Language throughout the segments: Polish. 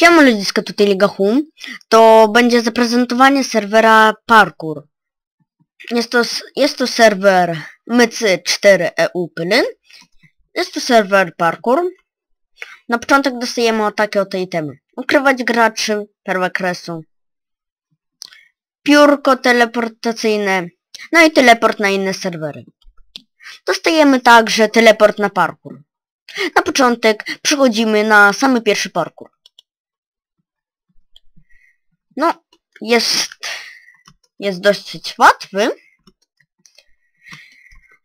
Siema ludziska, tutaj Liga Hum. To będzie zaprezentowanie serwera Parkour. Jest to, jest to serwer mycy4eu Pylyn. Jest to serwer Parkour. Na początek dostajemy takie oto. Ukrywać graczy, perła kresu. Piórko teleportacyjne. No i teleport na inne serwery. Dostajemy także teleport na parkour. Na początek przechodzimy na samy pierwszy parkour. No, jest, jest dosyć łatwy,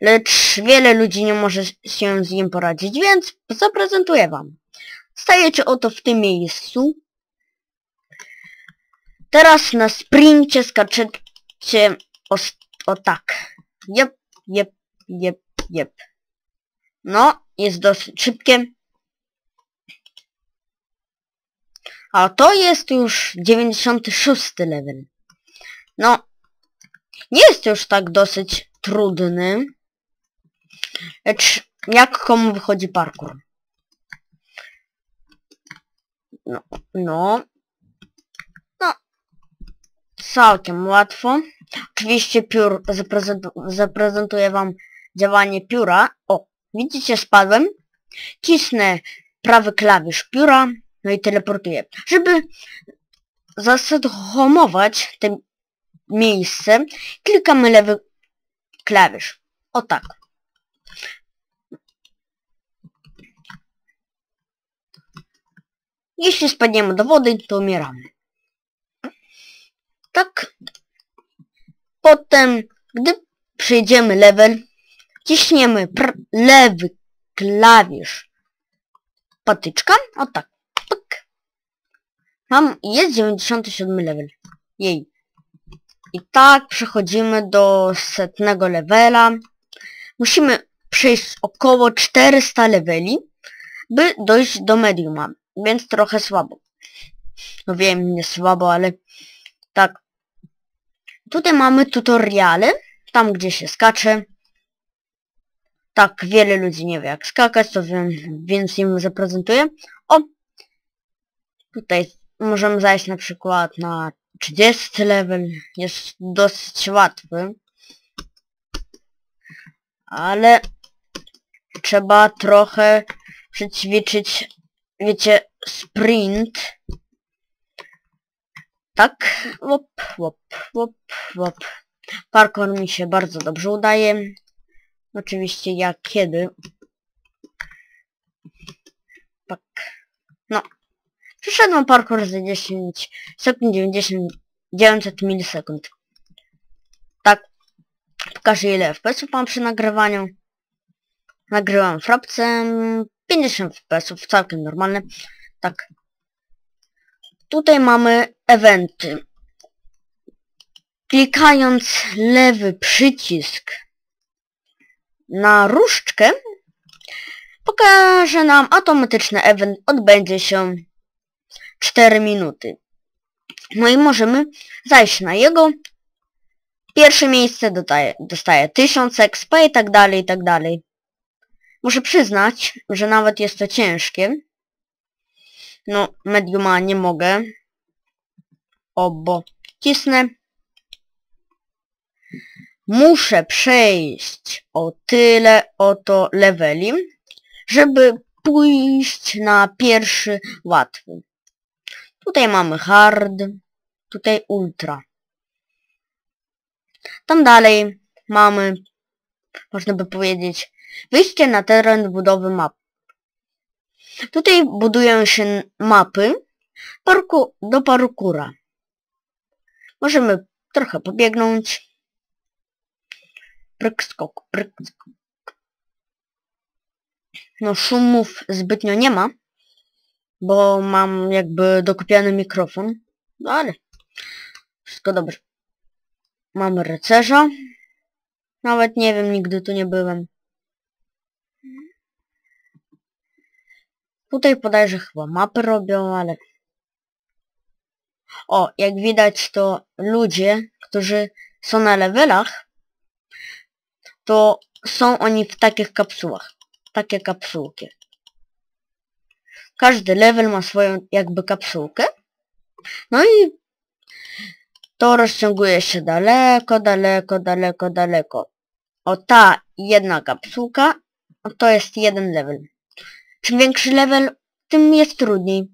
lecz wiele ludzi nie może się z nim poradzić, więc zaprezentuję wam. Stajecie oto w tym miejscu. Teraz na sprincie skaczecie o, o tak. Jep, jep, jep, jep. No, jest dosyć szybkie. A to jest już 96 level. No, nie jest już tak dosyć trudny. Lecz jak komu wychodzi parkour? No, no. No. Całkiem łatwo. Oczywiście piór zaprezentu zaprezentuję wam działanie pióra. O, widzicie spadłem. Cisnę prawy klawisz pióra. No i teleportuję. Żeby zasadhomować to miejsce, klikamy lewy klawisz. O tak. Jeśli spadniemy do wody, to umieramy. Tak. Potem, gdy przejdziemy level, ciśniemy lewy klawisz patyczka. O tak. Mam, jest 97 level. Jej. I tak przechodzimy do setnego levela. Musimy przejść około 400 leveli, by dojść do mediuma, więc trochę słabo. No wiem, nie słabo, ale tak. Tutaj mamy tutoriale, tam gdzie się skacze. Tak, wiele ludzi nie wie jak skakać, to wiem, więc im zaprezentuję. O! Tutaj możemy zajść na przykład na 30 level. Jest dosyć łatwy. Ale trzeba trochę przećwiczyć, wiecie, sprint. Tak, łop, łop, łop, łop. Parkour mi się bardzo dobrze udaje. Oczywiście jak kiedy. Tak. No. Przeszedłem parkour za 10 sekund 90 900 milisekund. Tak. Pokażę ile FPS-ów mam przy nagrywaniu. Nagrywam frapcem 50 FPS-ów, całkiem normalne. Tak. Tutaj mamy eventy. Klikając lewy przycisk na różdżkę pokaże nam automatyczny event odbędzie się 4 minuty. No i możemy zajść na jego. Pierwsze miejsce dodaje, dostaje 1000 XP i tak dalej, i tak dalej. Muszę przyznać, że nawet jest to ciężkie. No, mediuma nie mogę. O, bo cisnę. Muszę przejść o tyle oto leveli, żeby pójść na pierwszy łatwy. Tutaj mamy hard, tutaj ultra. Tam dalej mamy, można by powiedzieć, wyjście na teren budowy map. Tutaj budują się mapy parku, do parkura. Możemy trochę pobiegnąć. Pryk skok, pryk skok. No szumów zbytnio nie ma, bo mam jakby dokupiony mikrofon. No ale wszystko dobrze. Mamy rycerza. Nawet nie wiem, nigdy tu nie byłem. Tutaj podajże chyba mapy robią, ale... O, jak widać to ludzie, którzy są na levelach, to są oni w takich kapsułach. Takie kapsułki. Każdy level ma swoją jakby kapsułkę. No i to rozciąguje się daleko, daleko, daleko, daleko. O ta jedna kapsułka, to jest jeden level. Czym większy level, tym jest trudniej.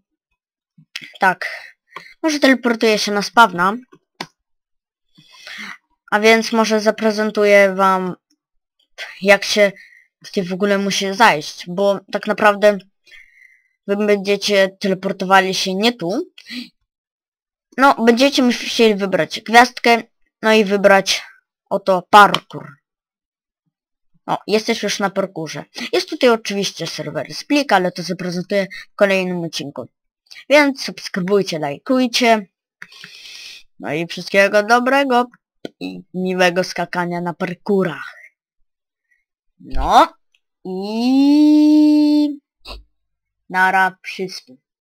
Tak. Może teleportuję się na spawna. A więc może zaprezentuję wam jak się tutaj w ogóle musi zajść, bo tak naprawdę wy będziecie teleportowali się nie tu. No, będziecie musieli wybrać gwiazdkę, no i wybrać oto parkour. O, jesteś już na parkurze. Jest tutaj oczywiście serwer Splik, ale to zaprezentuję w kolejnym odcinku. Więc subskrybujcie, lajkujcie. No i wszystkiego dobrego i miłego skakania na parkurach. No i nara wszystkim.